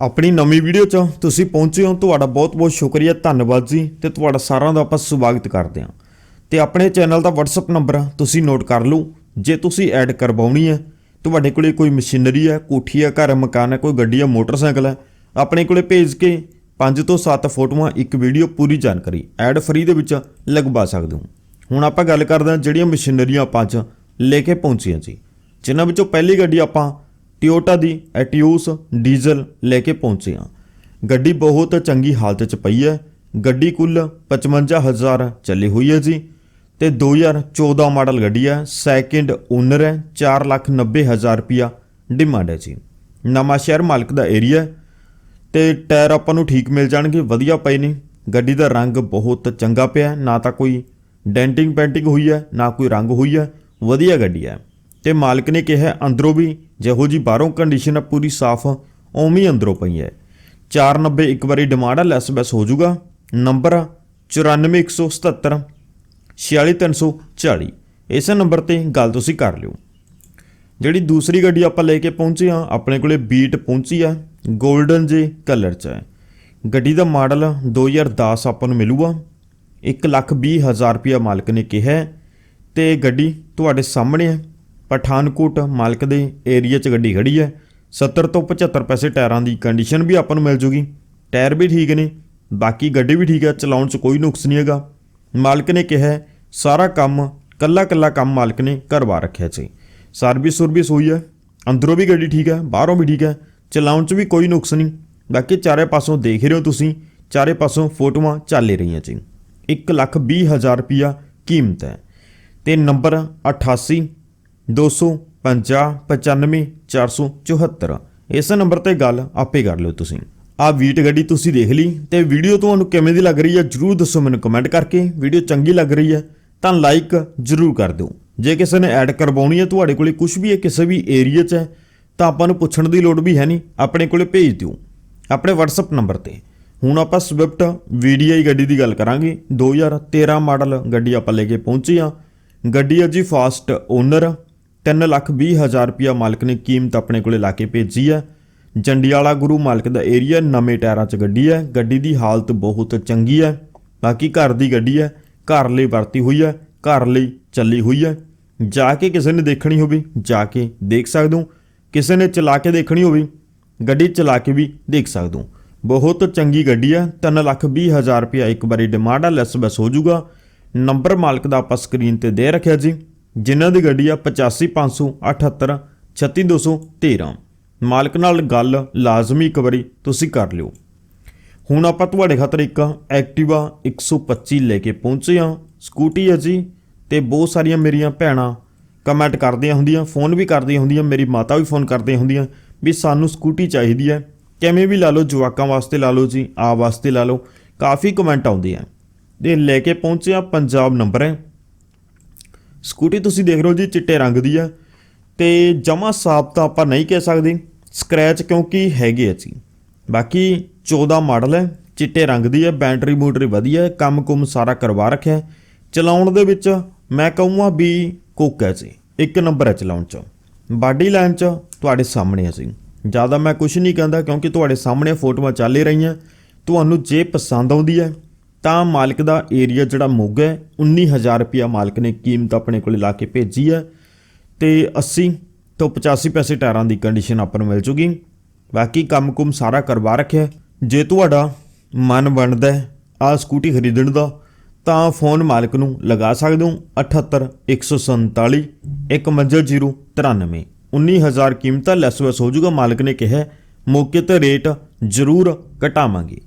ਆਪਣੀ ਨਵੀਂ ਵੀਡੀਓ 'ਚ ਤੁਸੀਂ ਪਹੁੰਚੇ ਹੋ। ਤੁਹਾਡਾ ਬਹੁਤ-ਬਹੁਤ ਸ਼ੁਕਰੀਆ। ਧੰਨਵਾਦ ਜੀ। ਤੇ ਤੁਹਾਡਾ ਸਾਰਿਆਂ ਦਾ ਆਪਾਂ ਸਵਾਗਤ ਕਰਦੇ ਹਾਂ। ਤੇ ਆਪਣੇ ਚੈਨਲ ਦਾ WhatsApp ਨੰਬਰ ਤੁਸੀਂ ਨੋਟ ਕਰ ਲਓ। ਜੇ ਤੁਸੀਂ ਐਡ ਕਰਵਾਉਣੀ ਹੈ, ਤੁਹਾਡੇ ਕੋਲੇ ਕੋਈ ਮਸ਼ੀਨਰੀ ਹੈ, ਕੋਠੀ ਹੈ, ਘਰ, ਮਕਾਨ ਹੈ, ਕੋਈ ਗੱਡੀ ਹੈ, ਮੋਟਰਸਾਈਕਲ ਹੈ, ਆਪਣੇ ਕੋਲੇ ਭੇਜ ਕੇ 5 ਤੋਂ 7 ਫੋਟੋਆਂ, ਇੱਕ ਵੀਡੀਓ ਪੂਰੀ ਜਾਣਕਾਰੀ, ਐਡ ਫ੍ਰੀ ਦੇ ਵਿੱਚ ਲਗਵਾ ਸਕਦੇ ਹੋ। ਹੁਣ ਆਪਾਂ ਗੱਲ ਕਰਦੇ ਹਾਂ ਜਿਹੜੀਆਂ ਮਸ਼ੀਨਰੀਆਂ ਆਪਾਂ ਅੱਜ ਲੈ ਕੇ ਪਹੁੰਚੀਆਂ ਜੀ। ਜਿਨ੍ਹਾਂ ਵਿੱਚੋਂ ਪਹਿਲੀ ਗੱਡੀ ਆਪਾਂ ਟਿਓਟਾ ਦੀ ਐਟਿਊਸ ਡੀਜ਼ਲ ਲੈ ਕੇ ਪਹੁੰਚੇ ਹਾਂ। ਗੱਡੀ ਬਹੁਤ ਚੰਗੀ ਹਾਲਤ 'ਚ ਪਈ ਹੈ। ਗੱਡੀ ਕੁੱਲ 55000 ਚੱਲੀ ਹੋਈ ਹੈ ਜੀ। ਤੇ 2014 ਮਾਡਲ ਗੱਡੀ ਹੈ। ਸੈਕਿੰਡ ਓਨਰ ਹੈ। 490000 ਰੁਪਿਆ ਡਿਮਾਂਡ ਹੈ ਜੀ। ਨਵਾਂ ਸ਼ਹਿਰ ਮਾਲਕ ਦਾ ਏਰੀਆ ਤੇ ਟਾਇਰ ਆਪਾਂ ਨੂੰ ਠੀਕ ਮਿਲ ਜਾਣਗੇ। ਵਧੀਆ ਪਏ ਨੇ। ਗੱਡੀ ਦਾ ਰੰਗ ਬਹੁਤ ਚੰਗਾ ਪਿਆ ਨਾ ਤਾਂ ਕੋਈ ਡੈਂਟਿੰਗ ਪੈਂਟਿੰਗ ਹੋਈ ਹੈ, ਨਾ ਕੋਈ ਰੰਗ ਹੋਈ ਹੈ। ਵਧੀਆ ਗੱਡੀ ਹੈ। ਤੇ ਮਾਲਕ ਨੇ ਕਿਹਾ, ਅੰਦਰੋਂ ਵੀ ਜਿਹੋ ਜੀ ਬਾਹਰੋਂ ਕੰਡੀਸ਼ਨ ਆ, ਪੂਰੀ ਸਾਫ਼ ਉਵੇਂ ਹੀ ਅੰਦਰੋਂ ਪਈ ਹੈ 490 ਇੱਕ ਵਾਰੀ ਡਿਮਾਂਡ ਆ ਲੈਸ ਬੈਸ ਹੋ ਜਾਊਗਾ। ਨੰਬਰ 94177 46340 ਇਸੇ ਨੰਬਰ ਤੇ ਗੱਲ ਤੁਸੀਂ ਕਰ ਲਿਓ। ਜਿਹੜੀ ਦੂਸਰੀ ਗੱਡੀ ਆਪਾਂ ਲੈ ਕੇ ਪਹੁੰਚੇ ਆ, ਆਪਣੇ ਕੋਲੇ ਬੀਟ ਪਹੁੰਚੀ ਆ 골ਡਨ ਜੇ ਕਲਰ ਚ ਹੈ ਗੱਡੀ ਦਾ ਮਾਡਲ 2010 ਆਪਾਂ ਨੂੰ ਮਿਲੂਗਾ। 120000 ਰੁਪਇਆ ਮਾਲਕ ਨੇ ਕਿਹਾ ਹੈ ਤੇ ਗੱਡੀ ਤੁਹਾਡੇ ਸਾਹਮਣੇ ਹੈ ਪਠਾਨਕੋਟ ਮਾਲਕ ਦੇ ਏਰੀਆ 'ਚ ਗੱਡੀ ਖੜੀ ਹੈ। 70 ਤੋਂ 75 ਪੈਸੇ ਟਾਇਰਾਂ ਦੀ ਕੰਡੀਸ਼ਨ ਵੀ ਆਪਾਂ ਨੂੰ ਮਿਲ ਜੂਗੀ। ਟਾਇਰ ਵੀ ਠੀਕ ਨੇ, ਬਾਕੀ ਗੱਡੀ ਵੀ ਠੀਕ ਹੈ, ਚਲਾਉਣ 'ਚ ਕੋਈ ਨੁਕਸ ਨਹੀਂ ਹੈਗਾ। ਮਾਲਕ ਨੇ ਕਿਹਾ ਸਾਰਾ ਕੰਮ, ਕੱਲਾ ਕੱਲਾ ਕੰਮ ਮਾਲਕ ਨੇ ਕਰਵਾ ਰੱਖਿਆ ਸੀ। ਸਰਵਿਸ ਸਰਵਿਸ ਹੋਈ ਹੈ, ਅੰਦਰੋਂ ਵੀ ਗੱਡੀ ਠੀਕ ਹੈ, ਬਾਹਰੋਂ ਵੀ ਠੀਕ ਹੈ, ਚਲਾਉਣ 'ਚ ਵੀ ਕੋਈ ਨੁਕਸ ਨਹੀਂ। ਬਾਕੀ ਚਾਰੇ ਪਾਸੋਂ ਦੇਖ ਰਹੇ ਹੋ ਤੁਸੀਂ, ਚਾਰੇ ਪਾਸੋਂ ਫੋਟੋਆਂ ਚੱਲ ਹੀ ਰਹੀਆਂ ਜੀ। 120000 ਰੁਪਿਆ ਕੀਮਤ ਹੈ। ਤੇ ਨੰਬਰ 88 250 95 474 ਇਸ ਨੰਬਰ ਤੇ ਗੱਲ ਆਪੇ ਕਰ ਲਿਓ ਤੁਸੀਂ। ਆ ਵੀਟ ਗੱਡੀ ਤੁਸੀਂ ਦੇਖ ਲਈ ਤੇ ਵੀਡੀਓ ਤੁਹਾਨੂੰ ਕਿਵੇਂ ਦੀ ਲੱਗ ਰਹੀ ਹੈ ਜਰੂਰ ਦੱਸੋ ਮੈਨੂੰ ਕਮੈਂਟ ਕਰਕੇ। ਵੀਡੀਓ ਚੰਗੀ ਲੱਗ ਰਹੀ ਹੈ ਤਾਂ ਲਾਈਕ ਜਰੂਰ ਕਰ ਦਿਓ। ਜੇ ਕਿਸੇ ਨੇ ਐਡ ਕਰਵਾਉਣੀ ਹੈ ਤੁਹਾਡੇ ਕੋਲੇ ਕੁਝ ਵੀ ਹੈ ਕਿਸੇ ਵੀ ਏਰੀਆ 'ਚ ਹੈ, ਤਾਂ ਆਪਾਂ ਨੂੰ ਪੁੱਛਣ ਦੀ ਲੋੜ ਵੀ ਹੈ ਨਹੀਂ। ਆਪਣੇ ਕੋਲੇ ਭੇਜ ਦਿਓ। ਆਪਣੇ WhatsApp ਨੰਬਰ ਤੇ। ਹੁਣ ਆਪਾਂ ਸਵਿਫਟ VDI ਗੱਡੀ ਦੀ ਗੱਲ ਕਰਾਂਗੇ। 2013 ਮਾਡਲ ਗੱਡੀ ਆਪਾਂ ਲੈ ਕੇ ਪਹੁੰਚੇ ਆ। ਗੱਡੀ ਹੈ ਜੀ ਫਾਸਟ ਓਨਰ 320000 ਰੁਪਿਆ ਮਾਲਕ ਨੇ ਕੀਮਤ ਆਪਣੇ ਕੋਲੇ ਲਾ ਕੇ ਭੇਜੀ ਹੈ। ਜੰਡਿਆਲਾ ਗੁਰੂ ਮਾਲਕ ਦਾ ਏਰੀਆ ਨਵੇਂ ਟਾਇਰਾਂ 'ਚ ਗੱਡੀ ਹੈ। ਗੱਡੀ ਦੀ ਹਾਲਤ ਬਹੁਤ ਚੰਗੀ ਹੈ। ਬਾਕੀ ਘਰ ਦੀ ਗੱਡੀ ਹੈ। ਘਰ ਲਈ ਵਰਤੀ ਹੋਈ ਹੈ। ਘਰ ਲਈ ਚੱਲੀ ਹੋਈ ਹੈ। ਜਾ ਕੇ ਕਿਸੇ ਨੇ ਦੇਖਣੀ ਹੋਵੇ, ਜਾ ਕੇ ਦੇਖ ਸਕਦੇ ਹੋ। ਕਿਸੇ ਨੇ ਚਲਾ ਕੇ ਦੇਖਣੀ ਹੋਵੇ, ਗੱਡੀ ਚਲਾ ਕੇ ਵੀ ਦੇਖ ਸਕਦੇ ਹੋ। ਬਹੁਤ ਚੰਗੀ ਗੱਡੀ ਹੈ। 320000 ਰੁਪਇਆ ਇੱਕ ਵਾਰੀ ਡਿਮਾਂਡ ਆ ਲੈਸ ਬਸ ਹੋ ਜਾਊਗਾ। ਨੰਬਰ ਮਾਲਕ ਦਾ ਆਪਾਂ ਸਕਰੀਨ ਤੇ ਦੇ ਰੱਖਿਆ ਜੀ। ਜਿਨ੍ਹਾਂ ਦੀ ਗੱਡੀ ਆ 85578 36213 ਮਾਲਕ ਨਾਲ ਗੱਲ ਲਾਜ਼ਮੀ ਇੱਕ ਵਾਰੀ ਤੁਸੀਂ ਕਰ ਲਿਓ। ਹੁਣ ਆਪਾਂ ਤੁਹਾਡੇ ਖਾਤਰ ਇੱਕ ਐਕਟਿਵਾ 125 ਲੈ ਕੇ ਪਹੁੰਚੇ ਹਾਂ। ਸਕੂਟੀ ਹੈ ਜੀ ਤੇ ਬਹੁਤ ਸਾਰੀਆਂ ਮੇਰੀਆਂ ਭੈਣਾਂ ਕਮੈਂਟ ਕਰਦੀਆਂ ਹੁੰਦੀਆਂ, ਫੋਨ ਵੀ ਕਰਦੀਆਂ ਹੁੰਦੀਆਂ, ਮੇਰੀ ਮਾਤਾ ਵੀ ਫੋਨ ਕਰਦੀਆਂ ਹੁੰਦੀਆਂ ਵੀ ਸਾਨੂੰ ਸਕੂਟੀ ਚਾਹੀਦੀ ਹੈ। ਕਿਵੇਂ ਵੀ ਲਾ ਲਓ, ਜਵਾਕਾਂ ਵਾਸਤੇ ਲਾ ਲਓ ਜੀ ਆ ਵਾਸਤੇ ਲਾ ਲਓ, ਕਾਫੀ ਕਮੈਂਟ ਆਉਂਦੇ ਆ। ਤੇ ਲੈ ਕੇ ਪਹੁੰਚੇ ਆ ਪੰਜਾਬ ਨੰਬਰ ਹੈ। ਸਕੂਟੀ ਤੁਸੀਂ ਦੇਖ ਰਹੇ ਹੋ ਜੀ, ਚਿੱਟੇ ਰੰਗ ਦੀ ਆ। ਤੇ ਜਮਾ ਸਾਫ਼ ਤਾਂ ਆਪਾਂ ਨਹੀਂ ਕਹਿ ਸਕਦੇ ਸਕ੍ਰੈਚ ਕਿਉਂਕਿ ਹੈਗੇ ਆ ਜੀ। ਬਾਕੀ 14 ਮਾਡਲ ਹੈ, ਚਿੱਟੇ ਰੰਗ ਦੀ ਹੈ ਬੈਟਰੀ ਮੋਟਰ ਵਧੀਆ ਹੈ ਕੰਮ ਕੁਮ ਸਾਰਾ ਕਰਵਾ ਰੱਖਿਆ ਚਲਾਉਣ ਦੇ ਵਿੱਚ ਮੈਂ ਕਹੂੰਗਾ ਵੀ ਕੁੱਕ ਹੈ ਜੀ, ਇੱਕ ਨੰਬਰ ਹੈ ਚਲਾਉਣ 'ਚ। ਬਾਡੀ ਲਾਈਨ 'ਚ ਤੁਹਾਡੇ ਸਾਹਮਣੇ ਹੈ ਜੀ। ਜ਼ਿਆਦਾ ਮੈਂ ਕੁਝ ਨਹੀਂ ਕਹਿੰਦਾ ਕਿਉਂਕਿ ਤੁਹਾਡੇ ਸਾਹਮਣੇ ਫੋਟੋਆਂ ਚੱਲ ਹੀ ਰਹੀਆਂ। ਤੁਹਾਨੂੰ ਜੇ ਪਸੰਦ ਆਉਂਦੀ ਹੈ ਤਾਂ ਮਾਲਕ ਦਾ ਏਰੀਆ ਜਿਹੜਾ ਮੋਗਾ ਹੈ 19000 ਰੁਪਿਆ ਮਾਲਕ ਨੇ ਕੀਮਤ ਆਪਣੇ ਕੋਲੇ ਲਾ ਕੇ ਭੇਜੀ ਹੈ ਤੇ 80 ਤੋਂ 85 ਪੈਸੇ ਟਾਇਰਾਂ ਦੀ ਕੰਡੀਸ਼ਨ ਆਪਾਂ ਨੂੰ ਮਿਲ ਜੂਗੀ। ਬਾਕੀ ਕੰਮ-ਕੁਮ ਸਾਰਾ ਕਰਵਾ ਰੱਖਿਆ ਜੇ ਤੁਹਾਡਾ ਮਨ ਬਣਦਾ ਹੈ ਆ ਸਕੂਟੀ ਖਰੀਦਣ ਦਾ ਤਾਂ ਫੋਨ ਮਾਲਕ ਨੂੰ ਲਗਾ ਸਕਦੇ ਹੋ 78 147 11093 19000 ਕੀਮਤ ਹੈ, ਲੈਸ ਵੈਸ ਹੋ ਜਾਊਗਾ ਮਾਲਕ ਨੇ ਕਿਹਾ ਮੌਕੇ ਤੇ ਰੇਟ ਜ਼ਰੂਰ ਘਟਾਵਾਂਗੇ।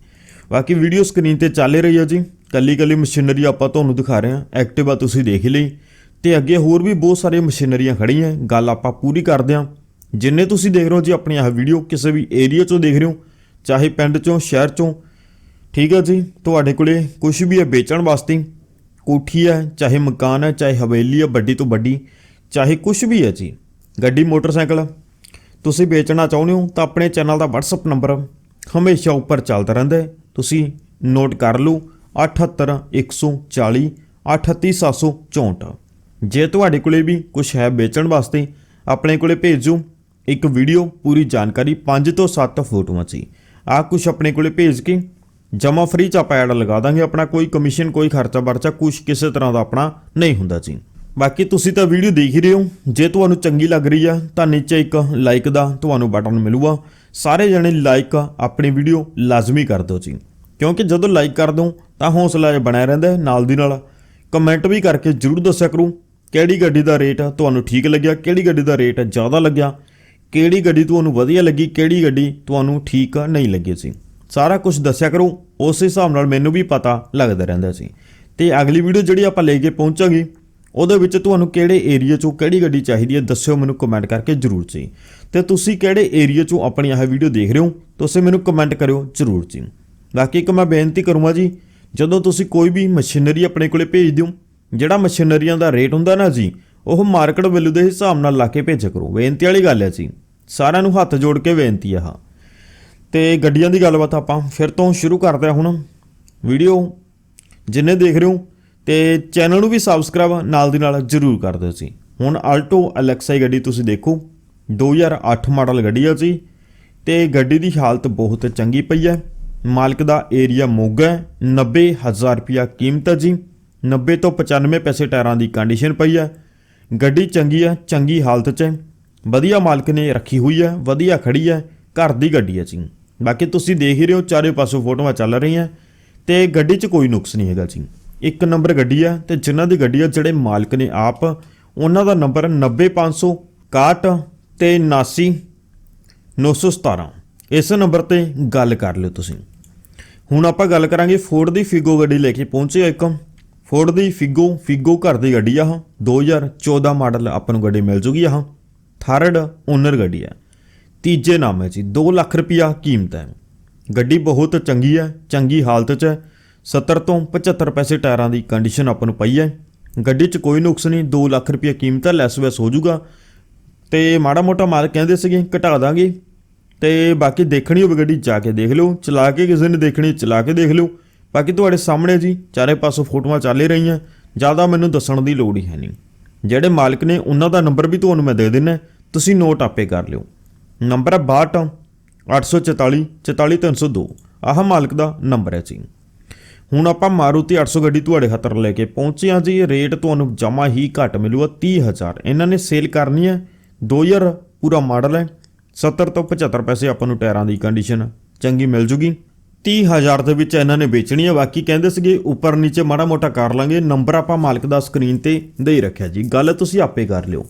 ਬਾਕੀ ਵੀਡੀਓ ਸਕਰੀਨ ਤੇ ਚੱਲ ਹੀ ਰਹੀ ਹੈ ਜੀ। ਕੱਲੀ ਕੱਲੀ ਮਸ਼ੀਨਰੀ ਆਪਾਂ ਤੁਹਾਨੂੰ ਦਿਖਾ ਰਹੇ ਹਾਂ। ਐਕਟਿਵਾ ਤੁਸੀਂ ਦੇਖ ਹੀ ਲਈ। ਤੇ ਅੱਗੇ ਹੋਰ ਵੀ ਬਹੁਤ ਸਾਰੇ ਮਸ਼ੀਨਰੀਆਂ ਖੜੀਆਂ ਗੱਲ ਆਪਾਂ ਪੂਰੀ ਕਰਦੇ ਹਾਂ। ਜਿੰਨੇ ਤੁਸੀਂ ਦੇਖ ਰਹੇ ਹੋ ਜੀ ਆਪਣੀ ਆਹ ਵੀਡੀਓ ਕਿਸੇ ਵੀ ਏਰੀਆ ਚੋਂ ਦੇਖ ਰਹੇ ਹੋ, ਚਾਹੇ ਪਿੰਡ ਚੋਂ, ਸ਼ਹਿਰ ਚੋਂ, ਠੀਕ ਹੈ ਜੀ? ਤੁਹਾਡੇ ਕੋਲੇ ਕੁਝ ਵੀ ਹੈ ਵੇਚਣ ਵਾਸਤੇ, ਕੋਠੀ ਹੈ ਚਾਹੇ ਮਕਾਨ ਹੈ ਚਾਹੇ ਹਵੇਲੀ ਹੈ ਵੱਡੀ ਤੋਂ ਵੱਡੀ, ਚਾਹੇ ਕੁਝ ਵੀ ਹੈ ਜੀ। ਗੱਡੀ, ਮੋਟਰਸਾਈਕਲ, ਤੁਸੀਂ ਵੇਚਣਾ ਚਾਹੁੰਦੇ ਹੋ ਤਾਂ ਆਪਣੇ ਚੈਨਲ ਦਾ WhatsApp ਨੰਬਰ ਹਮੇਸ਼ਾ ਉੱਪਰ ਚੱਲਦਾ ਰਹਿੰਦਾ ਹੈ। ਤੁਸੀਂ ਨੋਟ ਕਰ ਲਓ 78 140 38764 ਜੇ ਤੁਹਾਡੇ ਕੋਲੇ ਵੀ ਕੁਝ ਹੈ ਵੇਚਣ ਵਾਸਤੇ, ਆਪਣੇ ਕੋਲੇ ਭੇਜੋ। ਇੱਕ ਵੀਡੀਓ, ਪੂਰੀ ਜਾਣਕਾਰੀ 5 ਤੋਂ 7 ਫੋਟੋਆਂ ਸੀ। ਆ ਕੁਝ ਆਪਣੇ ਕੋਲੇ ਭੇਜ ਕੇ ਜਮਾ ਫ੍ਰੀ ਚ ਆਪਾਂ ਐਡ ਲਗਾ ਦਾਂਗੇ। ਆਪਣਾ ਕੋਈ ਕਮਿਸ਼ਨ, ਕੋਈ ਖਰਚਾ ਵਰਚਾ ਕੁਝ ਕਿਸੇ ਤਰ੍ਹਾਂ ਦਾ ਆਪਣਾ ਨਹੀਂ ਹੁੰਦਾ ਜੀ ਬਾਕੀ ਤੁਸੀਂ ਤਾਂ ਵੀਡੀਓ ਦੇਖ ਹੀ ਰਹੇ ਹੋ। ਜੇ ਤੁਹਾਨੂੰ ਚੰਗੀ ਲੱਗ ਰਹੀ ਆ, ਤਾਂ ਨੀਚੇ ਇੱਕ ਲਾਈਕ ਦਾ ਤੁਹਾਨੂੰ ਬਟਨ ਮਿਲੂਗਾ। ਸਾਰੇ ਜਣੇ ਲਾਈਕ ਆਪਣੀ ਵੀਡੀਓ ਲਾਜ਼ਮੀ ਕਰ ਦਿਓ ਜੀ। ਕਿਉਂਕਿ ਜਦੋਂ ਲਾਈਕ ਕਰ ਦਿਓ, ਤਾਂ ਹੌਸਲਾ ਜਿਹਾ ਬਣਿਆ ਰਹਿੰਦਾ ਨਾਲ ਦੀ ਨਾਲ। ਕਮੈਂਟ ਵੀ ਕਰਕੇ ਜਰੂਰ ਦੱਸਿਆ ਕਰੋ, ਕਿਹੜੀ ਗੱਡੀ ਦਾ ਰੇਟ ਤੁਹਾਨੂੰ ਠੀਕ ਲੱਗਿਆ, ਕਿਹੜੀ ਗੱਡੀ ਦਾ ਰੇਟ ਜ਼ਿਆਦਾ ਲੱਗਿਆ, ਕਿਹੜੀ ਗੱਡੀ ਤੁਹਾਨੂੰ ਵਧੀਆ ਲੱਗੀ, ਕਿਹੜੀ ਗੱਡੀ ਤੁਹਾਨੂੰ ਠੀਕ ਨਹੀਂ ਲੱਗੀ ਸੀ। ਸਾਰਾ ਕੁਝ ਦੱਸਿਆ ਕਰੋ, ਉਸ ਹਿਸਾਬ ਨਾਲ ਮੈਨੂੰ ਵੀ ਪਤਾ ਲੱਗਦਾ ਰਹਿੰਦਾ ਸੀ। ਤੇ ਅਗਲੀ ਵੀਡੀਓ ਜਿਹੜੀ ਆਪਾਂ ਲੈ ਕੇ ਪਹੁੰਚਾਂਗੇ ਉਹਦੇ ਵਿੱਚ ਤੁਹਾਨੂੰ ਕਿਹੜੇ ਏਰੀਆ 'ਚੋਂ ਕਿਹੜੀ ਗੱਡੀ ਚਾਹੀਦੀ ਹੈ ਦੱਸਿਓ ਮੈਨੂੰ ਕਮੈਂਟ ਕਰਕੇ ਜਰੂਰ ਜੀ। ਤੇ ਤੁਸੀਂ ਕਿਹੜੇ ਏਰੀਆ 'ਚੋਂ ਆਪਣੀ ਇਹ ਵੀਡੀਓ ਦੇਖ ਰਹੇ ਹੋ ਤੁਸੀਂ ਮੈਨੂੰ ਕਮੈਂਟ ਕਰਿਓ ਜਰੂਰ ਜੀ। ਬਾਕੀ ਇੱਕ ਮੈਂ ਬੇਨਤੀ ਕਰੂੰਗਾ ਜੀ, ਜਦੋਂ ਤੁਸੀਂ ਕੋਈ ਵੀ ਮਸ਼ੀਨਰੀ ਆਪਣੇ ਕੋਲੇ ਭੇਜ ਦਿਓ ਜਿਹੜਾ ਮਸ਼ੀਨਰੀਆਂ ਦਾ ਰੇਟ ਹੁੰਦਾ ਨਾ ਜੀ, ਉਹ ਮਾਰਕੀਟ ਵੈਲਿਊ ਦੇ ਹਿਸਾਬ ਨਾਲ ਲਾ ਕੇ ਭੇਜਿਆ ਕਰੋ। ਬੇਨਤੀ ਵਾਲੀ ਗੱਲ ਹੈ ਜੀ। ਸਾਰਿਆਂ ਨੂੰ ਹੱਥ ਜੋੜ ਕੇ ਬੇਨਤੀ ਆ ਹਾਂ। ਤੇ ਗੱਡੀਆਂ ਦੀ ਗੱਲਬਾਤ ਆਪਾਂ ਫਿਰ ਤੋਂ ਸ਼ੁਰੂ ਕਰਦੇ ਹਾਂ ਹੁਣ। ਵੀਡੀਓ ਜਿੰਨੇ ਦੇਖ ਰਹੇ ਹੋ ਤੇ ਚੈਨਲ ਨੂੰ ਵੀ ਸਬਸਕ੍ਰਾਈਬ ਨਾਲ ਦੀ ਨਾਲ ਜਰੂਰ ਕਰ ਦਿਓ ਜੀ। ਹੁਣ ਆਲਟੋ ਅਲੈਕਸਾ ਗੱਡੀ ਤੁਸੀਂ ਦੇਖੋ 2008 ਮਾਡਲ ਗੱਡੀ ਆ ਜੀ। ਤੇ ਗੱਡੀ ਦੀ ਹਾਲਤ ਬਹੁਤ ਚੰਗੀ ਪਈ ਹੈ। ਮਾਲਕ ਦਾ ਏਰੀਆ ਮੋਗਾ ਹੈ 90000 ਰੁਪਿਆ ਕੀਮਤ ਹੈ ਜੀ। 90 ਤੋਂ 95 ਪੈਸੇ ਟਾਇਰਾਂ ਦੀ ਕੰਡੀਸ਼ਨ ਪਈ ਹੈ। ਗੱਡੀ ਚੰਗੀ ਹੈ, ਚੰਗੀ ਹਾਲਤ 'ਚ ਹੈ। ਵਧੀਆ ਮਾਲਕ ਨੇ ਰੱਖੀ ਹੋਈ ਹੈ, ਵਧੀਆ ਖੜੀ ਹੈ, ਘਰ ਦੀ ਗੱਡੀ ਹੈ ਜੀ। ਬਾਕੀ ਤੁਸੀਂ ਦੇਖ ਹੀ ਰਹੇ ਹੋ, ਚਾਰੇ ਪਾਸੋਂ ਫੋਟੋਆਂ ਚੱਲ ਰਹੀਆਂ। ਤੇ ਗੱਡੀ 'ਚ ਕੋਈ ਨੁਕਸ ਨਹੀਂ ਹੈਗਾ ਜੀ। ਇੱਕ ਨੰਬਰ ਗੱਡੀ ਹੈ ਤੇ ਜਿਨ੍ਹਾਂ ਦੀ ਗੱਡੀ ਆ ਜਿਹੜੇ ਮਾਲਕ ਨੇ ਆਪ, ਉਹਨਾਂ ਦਾ ਨੰਬਰ 90561 ਤੇ 79 917 ਇਸ ਨੰਬਰ ਤੇ ਗੱਲ ਕਰ ਲਿਓ ਤੁਸੀਂ। ਹੁਣ ਆਪਾਂ ਗੱਲ ਕਰਾਂਗੇ ਫੋਰਡ ਦੀ ਫਿਗੋ ਗੱਡੀ ਲੈ ਕੇ ਪਹੁੰਚੇ ਇੱਕ। ਫੋਰਡ ਦੀ ਫਿਗੋ ਫਿਗੋ ਘਰ ਦੀ ਗੱਡੀ ਆ 2014 ਮਾਡਲ ਆਪਾਂ ਨੂੰ ਗੱਡੀ ਮਿਲ ਜੂਗੀ ਆ। ਥਰਡ ਓਨਰ ਗੱਡੀ ਆ। ਤੀਜੇ ਨਾਮ ਹੈ ਜੀ 2 ਲੱਖ ਰੁਪਿਆ ਕੀਮਤ ਹੈ। ਗੱਡੀ ਬਹੁਤ ਚੰਗੀ ਹੈ ਚੰਗੀ ਹਾਲਤ 'ਚ ਹੈ। 70 ਤੋਂ 75 ਪੈਸੇ ਟਾਇਰਾਂ ਦੀ ਕੰਡੀਸ਼ਨ ਆਪਾਂ ਨੂੰ ਪਈ ਹੈ। ਗੱਡੀ 'ਚ ਕੋਈ ਨੁਕਸ ਨਹੀਂ 2 ਲੱਖ ਰੁਪਿਆ ਕੀਮਤ ਹੈ, ਲੈਸ ਵੈਸ ਹੋ ਜਾਊਗਾ। ਤੇ ਮਾੜਾ ਮੋਟਾ ਮਾਲ ਕਹਿੰਦੇ ਸੀਗੇ, ਘਟਾ ਦਾਂਗੇ। ਤੇ ਬਾਕੀ ਦੇਖਣੀ ਹੋਵੇ ਗੱਡੀ, ਜਾ ਕੇ ਦੇਖ ਲਿਓ। ਚਲਾ ਕੇ ਕਿਸੇ ਨੇ ਦੇਖਣੀ, ਚਲਾ ਕੇ ਦੇਖ ਲਿਓ। ਬਾਕੀ ਤੁਹਾਡੇ ਸਾਹਮਣੇ ਜੀ, ਚਾਰੇ ਪਾਸੋਂ ਫੋਟੋਆਂ ਚੱਲ ਹੀ ਰਹੀਆਂ। ਜ਼ਿਆਦਾ ਮੈਨੂੰ ਦੱਸਣ ਦੀ ਲੋੜ ਹੀ ਹੈ ਨਹੀਂ। ਜਿਹੜੇ ਮਾਲਕ ਨੇ, ਉਹਨਾਂ ਦਾ ਨੰਬਰ ਵੀ ਤੁਹਾਨੂੰ ਮੈਂ ਦੇ ਦਿੰਨਾ। ਤੁਸੀਂ ਨੋਟ ਆਪੇ ਕਰ ਲਿਓ। ਨੰਬਰ ਹੈ 62 844 44302 ਆਹ ਮਾਲਕ ਦਾ ਨੰਬਰ ਹੈ ਜੀ। ਹੁਣ ਆਪਾਂ ਮਾਰੂਤੀ 800 ਗੱਡੀ ਤੁਹਾਡੇ ਖਾਤਰ ਲੈ ਕੇ ਪਹੁੰਚੇ ਹਾਂ ਜੀ। ਰੇਟ ਤੁਹਾਨੂੰ ਜਮਾ ਹੀ ਘੱਟ ਮਿਲੂਗਾ 30000 ਇਹਨਾਂ ਨੇ ਸੇਲ ਕਰਨੀ ਹੈ। 2000 ਪੂਰਾ ਮਾਡਲ ਹੈ। 70 ਤੋਂ 75 ਪੈਸੇ ਆਪਾਂ ਨੂੰ ਟਾਇਰਾਂ ਦੀ ਕੰਡੀਸ਼ਨ ਚੰਗੀ ਮਿਲ ਜੂਗੀ। 30000 ਦੇ ਵਿੱਚ ਇਹਨਾਂ ਨੇ ਵੇਚਣੀ ਹੈ। ਬਾਕੀ ਕਹਿੰਦੇ ਸੀਗੇ, ਉੱਪਰ ਨੀਚੇ ਮਾੜਾ ਮੋਟਾ ਕਰ ਲਾਂਗੇ। ਨੰਬਰ ਆਪਾਂ ਮਾਲਕ ਦਾ ਸਕਰੀਨ ਤੇ ਦੇ ਹੀ ਰੱਖਿਆ ਜੀ। ਗੱਲ ਤੁਸੀਂ ਆਪੇ ਕਰ ਲਿਓ।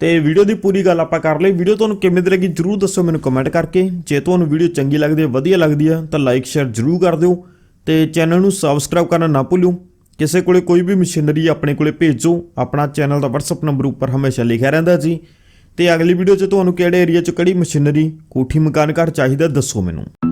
ਤੇ ਵੀਡੀਓ ਦੀ ਪੂਰੀ ਗੱਲ ਆਪਾਂ ਕਰ ਲਈ। ਵੀਡੀਓ ਤੁਹਾਨੂੰ ਕਿਵੇਂ ਦੀ ਲੱਗੀ ਜਰੂਰ ਦੱਸੋ ਮੈਨੂੰ ਕਮੈਂਟ ਕਰਕੇ। ਜੇ ਤੁਹਾਨੂੰ ਵੀਡੀਓ ਚੰਗੀ ਲੱਗਦੀ ਹੈ, ਵਧੀਆ ਲੱਗਦੀ ਹੈ, ਤਾਂ ਲਾਈਕ ਸ਼ੇਅਰ ਜਰੂਰ ਕਰ ਦਿਓ। ਤੇ ਚੈਨਲ ਨੂੰ ਸਬਸਕ੍ਰਾਈਬ ਕਰਨਾ ਨਾ ਭੁੱਲਿਓ। ਕਿਸੇ ਕੋਲੇ ਕੋਈ ਵੀ ਮਸ਼ੀਨਰੀ ਆਪਣੇ ਕੋਲੇ ਭੇਜੋ। ਆਪਣਾ ਚੈਨਲ ਦਾ WhatsApp ਨੰਬਰ ਉੱਪਰ ਹਮੇਸ਼ਾ ਲਿਖਿਆ ਰਹਿੰਦਾ ਜੀ। ਤੇ ਅਗਲੀ ਵੀਡੀਓ 'ਚ ਤੁਹਾਨੂੰ ਕਿਹੜੇ ਏਰੀਆ 'ਚ ਕਿਹੜੀ ਮਸ਼ੀਨਰੀ ਕੋਠੀ ਮਕਾਨ ਘਰ ਚਾਹੀਦਾ ਦੱਸੋ ਮੈਨੂੰ।